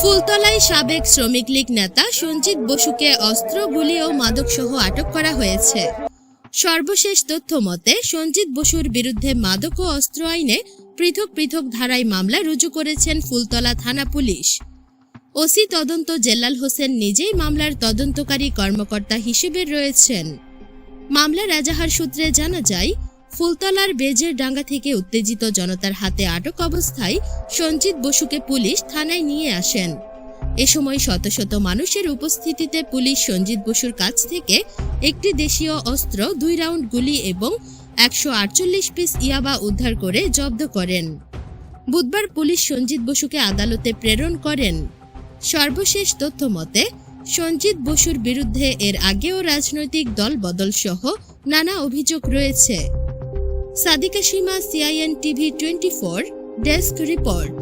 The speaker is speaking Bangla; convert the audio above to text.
ফুলতলায় সাবেক শ্রমিক লীগ নেতা সঞ্জিত বসুকে অস্ত্র, গুলি ও মাদকসহ আটক করা হয়েছে। সর্বশেষ তথ্য মতে, সঞ্জিত বসুর বিরুদ্ধে মাদক ও অস্ত্র আইনে পৃথক পৃথক ধারায় মামলা রুজু করেছেন ফুলতলা থানা পুলিশ। ওসি তদন্ত জেলাল হোসেন নিজেই মামলার তদন্তকারী কর্মকর্তা হিসেবে রয়েছেন। মামলার এজাহার সূত্রে জানা যায় ফুলতলার বেজের ডাঙ্গা থেকে উত্তেজিত জনতার হাতে আটক অবস্থায় সঞ্জিত বসুকে পুলিশ থানায় নিয়ে আসেন। এ সময় শত শত মানুষের উপস্থিতিতে পুলিশ সঞ্জিত বসুর কাছ থেকে একটি দেশীয় অস্ত্র, দুই রাউন্ড গুলি এবং একশো আটচল্লিশ পিস ইয়াবা উদ্ধার করে জব্দ করেন। বুধবার পুলিশ সঞ্জিত বসুকে আদালতে প্রেরণ করেন। সর্বশেষ তথ্য মতে, সঞ্জিত বসুর বিরুদ্ধে এর আগেও রাজনৈতিক দল বদল সহ নানা অভিযোগ রয়েছে। Sadika Seema CIN TV twenty four desk report